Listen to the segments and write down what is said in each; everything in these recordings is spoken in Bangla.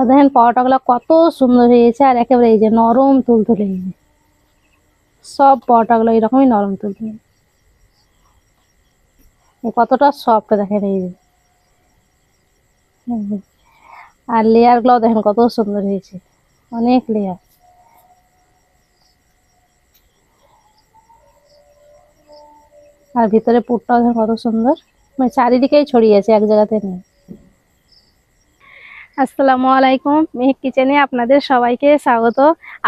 এবার দেখেন পরোটাগুলো কত সুন্দর হয়েছে, আর একেবারে এই যে নরম তুলতুলে। সব পরোটাগুলো এরকমই নরম তুলতুলে। কতটা সফট দেখেন এই যে। আর লেয়ারগুলো দেখেন কত সুন্দর হয়েছে। অনেক লেয়ার। আর ভিতরে পুরটাও দেখেন কত সুন্দর। মানে চারিদিকেই ছড়িয়েছে এক জায়গাতে নেই। আসসালামু আলাইকুম, মেহেক কিচেনে আপনাদের সবাইকে স্বাগত।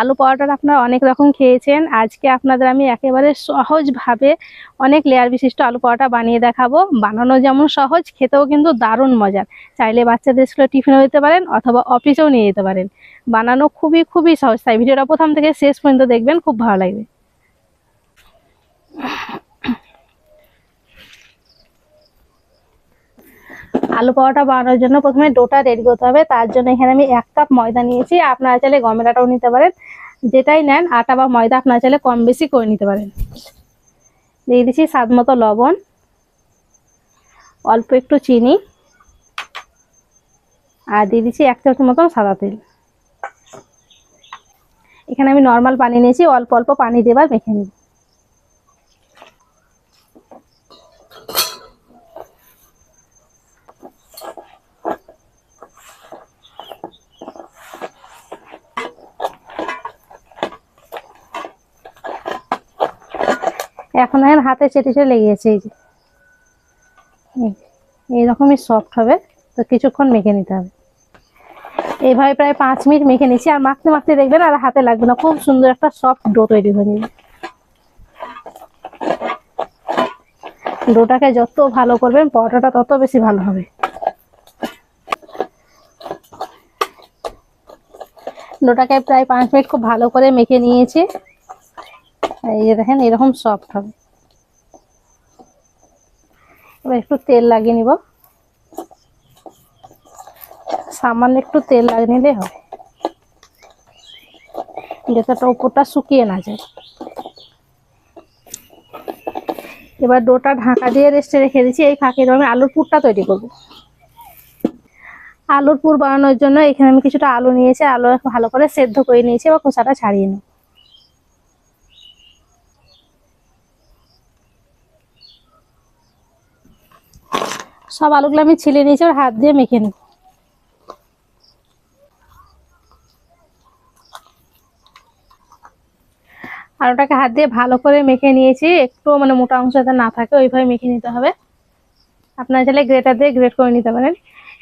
আলু পরোটার আপনারা অনেক রকম খেয়েছেন। আজকে আপনাদের আমি একেবারে সহজভাবে অনেক লেয়ার বিশিষ্ট আলু পরোটা বানিয়ে দেখাবো। বানানো যেমন সহজ, খেতেও কিন্তু দারুণ মজার। চাইলে বাচ্চাদের স্কুলে টিফিনও দিতে পারেন অথবা অফিসেও নিয়ে যেতে পারেন। বানানো খুবই খুবই সহজ। তাই ভিডিওটা প্রথম থেকে শেষ পর্যন্ত দেখবেন, খুব ভালো লাগবে। আলু পরোটা বানানোর জন্য প্রথমে ডোটা রেডি করতে হবে। তার জন্য এখানে আমি এক কাপ ময়দা নিয়েছি। আপনারা চাইলে গমের আটাও নিতে পারেন। যেটাই নেন, আটা বা ময়দা আপনারা চাইলে কম বেশি করে নিতে পারেন। দিয়ে দিচ্ছি স্বাদ মতো লবণ, অল্প একটু চিনি, আর দিয়ে দিচ্ছি এক চামচ মতন সাদা তেল। এখানে আমি নর্মাল পানি নিয়েছি, অল্প অল্প পানি দেবার মেখে নিব। এখন এখন হাতে চেটে চেটে লেগে গেছে এই যে। এই- এইরকমই সফট হবে, তো কিছুক্ষণ মেখে নিতে হবে। এইভাবে প্রায় পাঁচ মিনিট মেখে নিচ্ছি, আর মাখতে মাখতে দেখবেন আর হাতে লাগবে না। খুব সুন্দর একটা সফট ডো তৈরি হয়ে যাবে। ডোটাকে যত ভালো করবেন, পরোটাটা তত বেশি ভালো হবে। ডোটাকে প্রায় পাঁচ মিনিট খুব ভালো করে মেখে নিয়েছি। এই দেখেন, এরকম সফট হবে। এবার একটু তেল লাগিয়ে নিব। সামান্য একটু তেল লাগিয়ে নিলে হবে। যাতে উপরটা শুকিয়ে না যায়। এবার ডোটা ঢাকা দিয়ে রেস্টে রেখে দিচ্ছি। এই ফাঁকে আমি আলুর পুরটা তৈরি করব। আলুর পুর বানানোর জন্য এখানে আমি কিছুটা আলু নিয়েছি। আলু ভালো করে সেদ্ধ করে নিয়েছি এবার খোসাটা ছাড়িয়ে নিই সব আলুগুলো আমি ছিলে নিয়েছি আর হাত দিয়ে মেখে নেব। আলুটাকে হাত দিয়ে ভালো করে মেখে নিয়েছি, একটু মানে মোটা অংশ যাতে না থাকে, ওইভাবে মেখে নিতে হবে। আপনারা চাইলে গ্রেটার দিয়ে গ্রেট করে নিতে পারেন।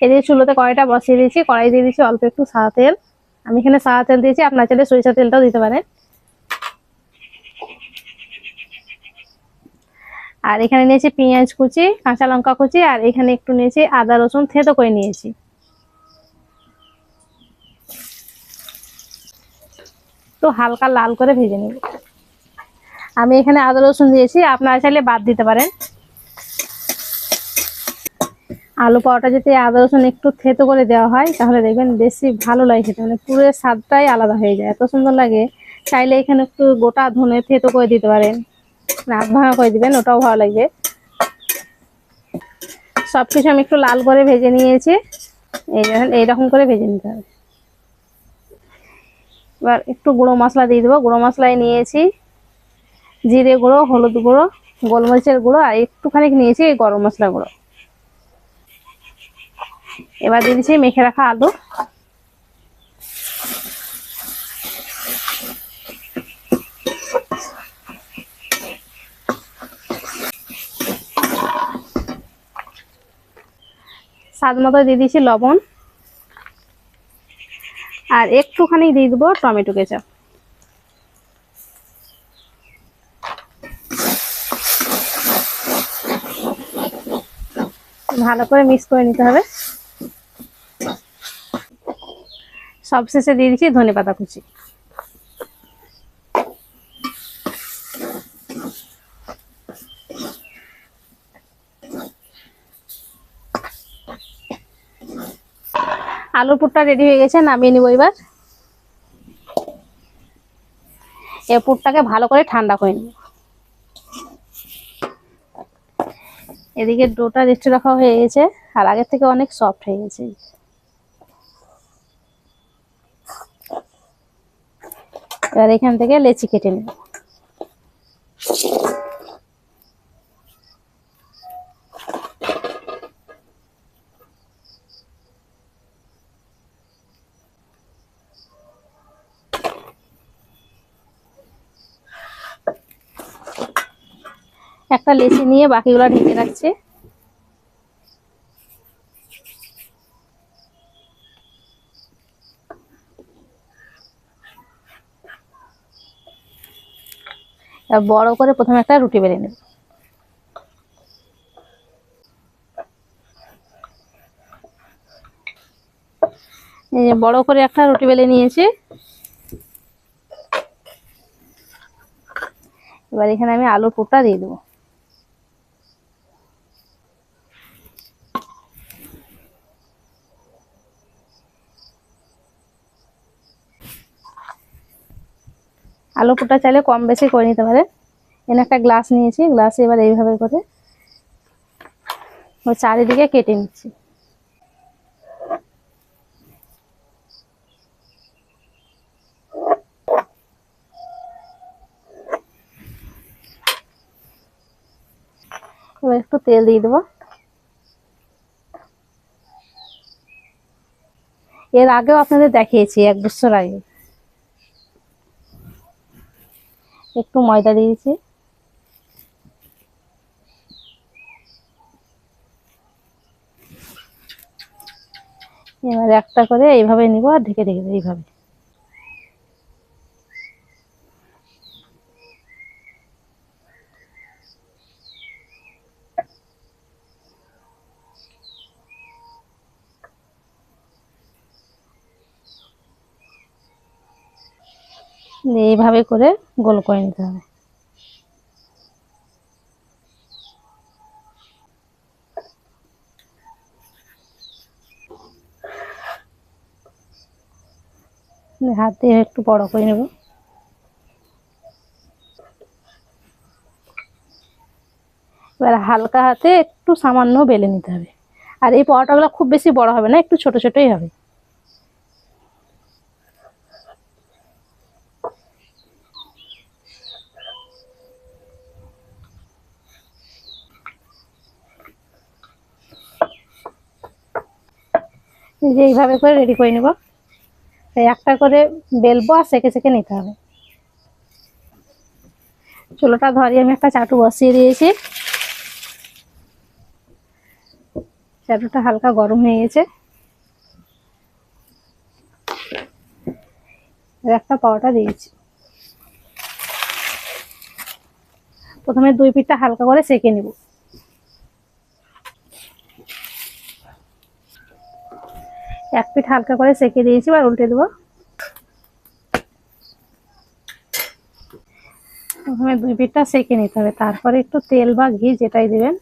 এদিকে চুলোতে কড়াইটা বসিয়ে দিয়েছি, কড়াই দিয়ে দিয়েছি অল্প একটু সাদা তেল। আমি এখানে সাদা তেল দিয়েছি, আপনার চাইলে সরিষা তেলটাও দিতে পারেন। আর এখানে নিয়েছি পেঁয়াজ কুচি, কাঁচা লঙ্কা কুচি, আর এখানে একটু নিয়েছি আদা, রসুন থেতো করে নিয়েছি। তো হালকা লাল করে ভেজে নেব। আমি এখানে আদা, রসুন দিয়েছি, আপনারা চাইলে বাদ দিতে পারেন। আলু পাওয়াটা যদি আদা, রসুন একটু থেতো করে দেওয়া হয়, তাহলে দেখবেন বেশি ভালো লাগে খেতে। মানে পুরো স্বাদটাই আলাদা হয়ে যায়। এত সুন্দর লাগে। চাইলে এখানে একটু গোটা ধনে থেতো করে দিতে পারেন। নাক ভাঙা করে দিবেন ওটাও ভালো লাগবে। সব কিছু আমি একটু লাল করে ভেজে নিয়েছি। এই এইরকম করে ভেজে নিতে হবে। এবার একটু গুঁড়ো মশলা দিয়ে দেবো। গুঁড়ো মশলায় নিয়েছি জিরে গুঁড়ো, হলুদ গুঁড়ো, গোলমরিচের গুঁড়ো, আর একটুখানি নিয়েছি এই গরম মশলা গুঁড়ো। এবার দিয়ে দিচ্ছি মেখে রাখা আলু। স্বাদ মতো দিয়ে দিয়েছি লবণ। আর একটুখানি দিয়ে দেবো টমেটো কেচাপ। ভালো করে মিক্স করে নিতে হবে। সবশেষে দিয়ে দিচ্ছি ধনে পাতা কুচি। আলুর পুরটা রেডি হয়ে গেছে, নামিয়ে নিব এবার। এ পুরটাকে ভালো করে ঠান্ডা করে নিব। এদিকে ডোটা রেস্ট রাখা হয়ে গেছে, আর আগের থেকে অনেক সফট হয়ে গেছে। এবার এখান থেকে লেচি কেটে নেব। একটা লেচি নিয়ে বাকিগুলো ঢেকে রাখছি। বড় করে প্রথমে একটা রুটি বেলে নেব। বড় করে একটা রুটি বেলে নিয়েছি। এবার এখানে আমি আলুর পুরটা দিয়ে দেবো। আলু পুরটা চাইলে কম বেশি করে নিতে পারে। এখানে একটা গ্লাস নিয়েছি, গ্লাসে এবার এইভাবে করে ওই চারিদিকে কেটে নিচ্ছি। এবার একটু তেল দিয়ে দেবো। এর আগেও আপনাদের দেখিয়েছি, এক বছর আগে। একটু ময়দা দিয়েছি এবার একটা করে এইভাবে নিব আর ঢেকে ঢেকে এইভাবে। এইভাবে করে গোল করে নিতে হবে। হাত দিয়ে একটু বড় করে নেব। এবার হালকা হাতে একটু সামান্য বেলে নিতে হবে। আর এই পরোটাগুলো খুব বেশি বড় হবে না, একটু ছোট ছোটই হবে। যে এইভাবে করে রেডি করে নেব। এই একটা করে বেলবো আর সেকে সেকে নিতে হবে। চুলোটা ধরিয়ে আমি একটা চাটু বসিয়ে দিয়েছি। চাটুটা হালকা গরম হয়ে গেছে। একটা পাওয়াটা দিয়েছি। প্রথমে দুই পিঠটা হালকা করে সেকে নিব। এক পিঠ হালকা করে সেকে দিয়েছি আর উল্টে দেবো। প্রথমে দুই পিঠটা সেকে নিতে হবে, তারপরে একটু তেল বা ঘি যেটাই দেবেন।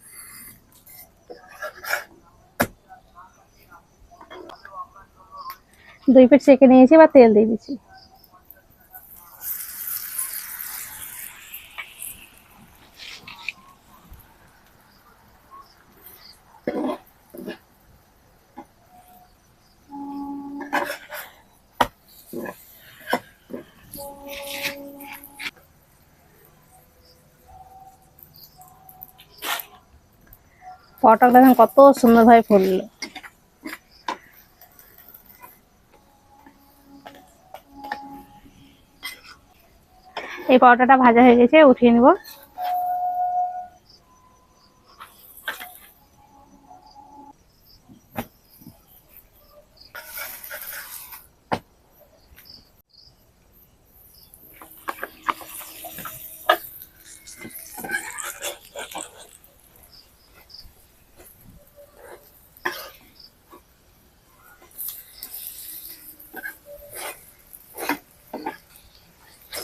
দুই পিঠ সেকে নিয়েছি বা তেল দিয়ে দিচ্ছি। পটল দেখেন কত সুন্দর ভাবে ফুললো। এই পরোটাটা ভাজা হয়ে গেছে উঠিয়ে নিব।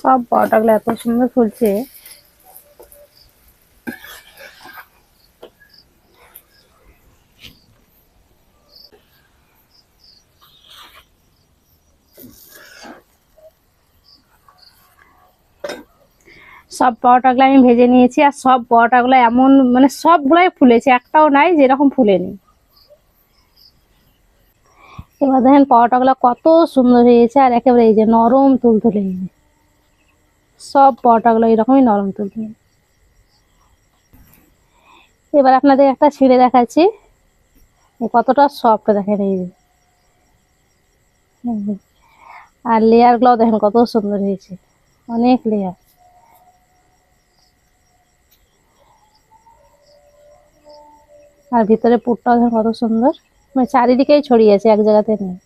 সব পরোটাগুলো এত সুন্দর ফুলছে। সব পরোটাগুলো আমি ভেজে নিয়েছি আর সব পরোটাগুলো এমন মানে সবগুলাই ফুলেছে, একটাও নাই, যেরকম ফুলেনি। এবার দেখেন পরোটাগুলো কত সুন্দর হয়েছে আর একেবারে এই যে নরম তুলতুলে। সব পরোটাগুলো এরকমই নরম তুলবে এবার আপনাদের একটা ছিঁড়ে দেখাচ্ছি। কতটা সফট দেখেন এই। আর লেয়ারগুলো দেখেন কত সুন্দর হয়েছে। অনেক লেয়ার আর ভিতরে পুরটাও দেখেন কত সুন্দর। মানে চারিদিকেই ছড়িয়েছে এক জায়গাতে নেই।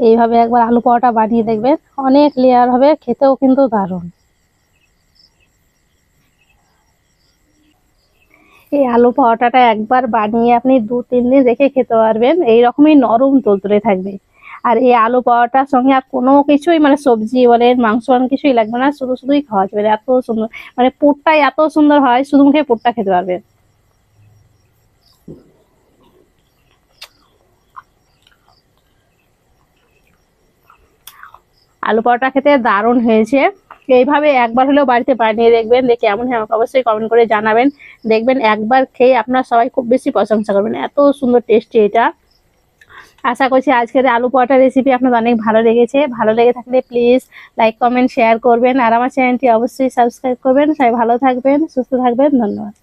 এইভাবে একবার আলু পরোটা বানিয়ে দেখবেন, অনেক লেয়ার হবে, খেতেও কিন্তু দারুণ। এই আলু পরোটাটা একবার বানিয়ে আপনি দু, তিন দিন রেখে খেতে পারবেন এই রকমই নরম তুলতুলে থাকবে। আর এই আলু পরোটার সঙ্গে আর কোনো কিছুই মানে সবজি বলেন, মাংস বলেন, কিছুই লাগবে না, শুধু শুধুই খাওয়া যাবে। এত সুন্দর মানে পুরটাই এত সুন্দর হয়, শুধু মুখে পুরটা খেতে পারবেন। আলু পরোটা খেতে দারুণ হয়েছে। এইভাবে একবার হলেও বাড়িতে বানিয়ে দেখবেন দেখে কেমন হয় আমাকে অবশ্যই কমেন্ট করে জানাবেন। দেখবেন একবার খেয়ে আপনারা সবাই খুব বেশি প্রশংসা করবেন। এত সুন্দর টেস্টি এটা। আশা করছি আজকের আলু পরোটা রেসিপি আপনাদের অনেক ভালো লেগেছে। ভালো লেগে থাকলে প্লিজ লাইক কমেন্ট শেয়ার করবেন। আর আমার চ্যানেলটি অবশ্যই সাবস্ক্রাইব করবেন। সবাই ভালো থাকবেন, সুস্থ থাকবেন। ধন্যবাদ।